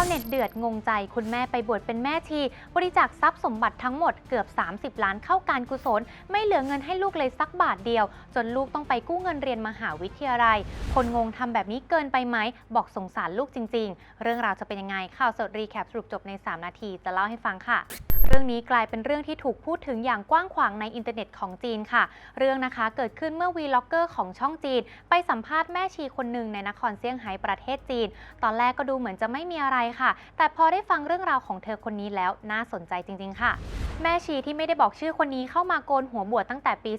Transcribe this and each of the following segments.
าวเน็ตเดือดงงใจคุณแม่ไปบวชเป็นแม่ชี บริจาคทรัพย์สมบัติทั้งหมดเกือบ 30 ล้านเข้าการกุศล ไม่เหลือเงินให้ลูกเลยสักบาทเดียว จนลูกต้องไปกู้เงินเรียนมหาวิทยาลัย คนงงทำแบบนี้เกินไปไหม บอกสงสารลูกจริง ๆ เรื่องราวจะเป็นยังไงข่าวสดรีแคปสรุปจบใน 3 นาที จะเล่าให้ฟังค่ะ รื่องนี้กลายเป็นเรื่องที่ถูกพูดถึงอย่างกว้างขวางในอินเทอร์เน็ตของจีนค่ะ เรื่องนะคะเกิดขึ้นเมื่อวีล็อกเกอร์ของช่องจีน ไปสัมภาษณ์แม่ชีคนหนึ่งในนครเซี่ยงไฮ้ประเทศจีน ตอนแรกก็ดูเหมือนจะไม่มีอะไรค่ะ แต่พอได้ฟังเรื่องราวของเธอคนนี้แล้วน่าสนใจจริง ๆ ค่ะ แม่ชีที่ไม่ได้บอกชื่อคนนี้เข้ามาโกนหัวบวชตั้งแต่ปี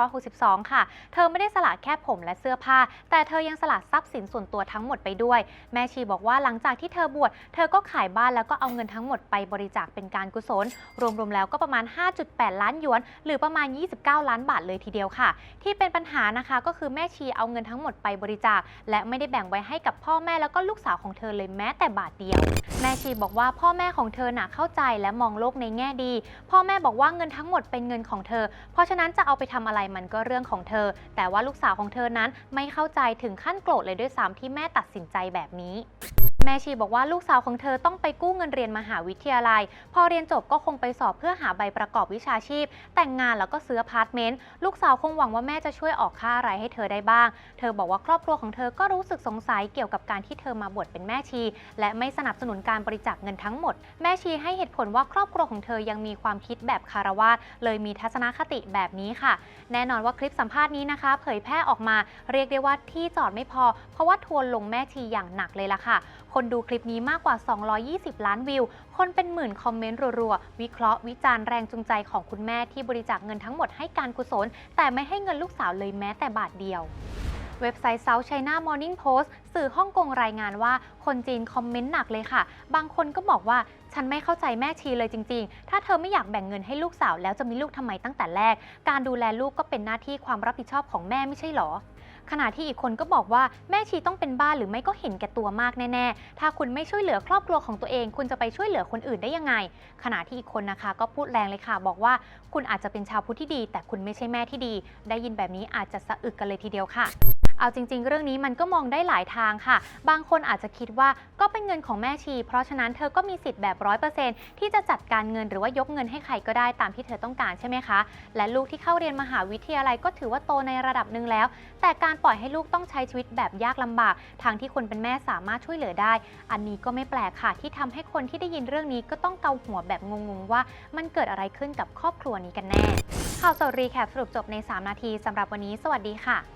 2562 ค่ะ เธอไม่ได้สละแค่ผมและเสื้อผ้า แต่เธอยังสละทรัพย์สินส่วนตัวทั้งหมดไปด้วย แม่ชีบอกว่าหลังจากที่เธอบวช เธอก็ขายบ้านแล้วก็เอาเงินทั้งหมดไปบริจาคเป็นการกุศล รวมๆแล้วก็ประมาณ 5.8 ล้านหยวน หรือประมาณ 29 ล้านบาทเลยทีเดียวค่ะ ที่เป็นปัญหานะคะก็คือแม่ชีเอาเงินทั้งหมดไปบริจาค และไม่ได้แบ่งไว้ให้กับพ่อแม่แล้วก็ลูกสาวของเธอเลยแม้แต่บาทเดียว แม่ชีบอกว่าพ่อแม่ของเธอหน่ะเข้าใจและมองโลกในแง่ดีพ่อแม่บอกว่าเงินทั้งหมดเป็นเงินของเธอ เพราะฉะนั้นจะเอาไปทำอะไรมันก็เรื่องของเธอ แต่ว่าลูกสาวของเธอนั้นไม่เข้าใจถึงขั้นโกรธเลยด้วยซ้ำที่แม่ตัดสินใจแบบนี้ แม่ชีบอกว่าลูกสาวของเธอต้องไปกู้เงินเรียนมหาวิทยาลัย พอเรียนจบก็คงไปสอบเพื่อหาใบประกอบวิชาชีพ แต่งงานแล้วก็ซื้อพาร์ตเมนต์ลูกสาวคงหวังว่าแม่จะช่วยออกค่าอะไรให้เธอได้บ้าง เธอบอกว่าครอบครัวของเธอก็รู้สึกสงสัยเกี่ยวกับการที่เธอมาบวชเป็นแม่ชี และไม่สนับสนุนการบริจาคเงินทั้งหมด แม่ชีให้เหตุผลว่าครอบครัวของเธอยังมีความคิดแบบคารวาสเลยมีทัศนคติแบบนี้ค่ะ แน่นอนว่าคลิปสัมภาษณ์นี้นะคะ เผยแพร่ออกมา เรียกได้ว่าที่จอดไม่พอ เพราะว่าทัวร์ลงแม่ชีอย่างหนักเลยล่ะค่ะคนดูคลิปนี้มากกว่า 220 ล้านวิว คนเป็นหมื่นคอมเมนต์รัวๆ วิเคราะห์วิจารณ์แรงจูงใจของคุณแม่ที่บริจาคเงินทั้งหมดให้การกุศล แต่ไม่ให้เงินลูกสาวเลยแม้แต่บาทเดียวเว็บไซต์ South China Morning Post สื่อฮ่องกงรายงานว่าคนจีนคอมเมนต์หนักเลยค่ะ บางคนก็บอกว่าฉันไม่เข้าใจแม่ชีเลยจริง ๆ ถ้าเธอไม่อยากแบ่งเงินให้ลูกสาวแล้วจะมีลูกทำไมตั้งแต่แรก การดูแลลูกก็เป็นหน้าที่ความรับผิดชอบของแม่ไม่ใช่หรอ ขณะที่อีกคนก็บอกว่าแม่ชีต้องเป็นบ้าหรือไม่ก็เห็นแก่ตัวมากแน่ๆ ถ้าคุณไม่ช่วยเหลือครอบครัวของตัวเอง คุณจะไปช่วยเหลือคนอื่นได้ยังไง ขณะที่อีกคนนะคะ ก็พูดแรงเลยค่ะ บอกว่าคุณอาจจะเป็นชาวพุทธที่ดี แต่คุณไม่ใช่แม่ที่ดี ได้ยินแบบนี้อาจจะสะอึกกันเลยทีเดียวค่ะ เอาจริง ๆ เรื่องนี้มันก็มองได้หลายทางค่ะ บางคนอาจจะคิดว่าก็เป็นเงินของแม่ชี เพราะฉะนั้นเธอก็มีสิทธิ์แบบร้อยเปอร์เซ็นต์ที่จะจัดการเงินหรือว่ายกเงินให้ใครก็ได้ตามที่เธอต้องการใช่ไหมคะ และลูกที่เข้าเรียนมหาวิทยาลัยก็ถือว่าโตในระดับหนึ่งแล้ว แต่การปล่อยให้ลูกต้องใช้ชีวิตแบบยากลำบาก ทางที่คนเป็นแม่สามารถช่วยเหลือได้ อันนี้ก็ไม่แปลกค่ะ ที่ทำให้คนที่ได้ยินเรื่องนี้ก็ต้องเกาหัวแบบงงๆว่า มันเกิดอะไรขึ้นกับครอบครัวนี้กันแน่ข่าวสดรีแคปสรุปจบใน 3 นาทีสำหรับวันนี้ สวัสดีค่ะ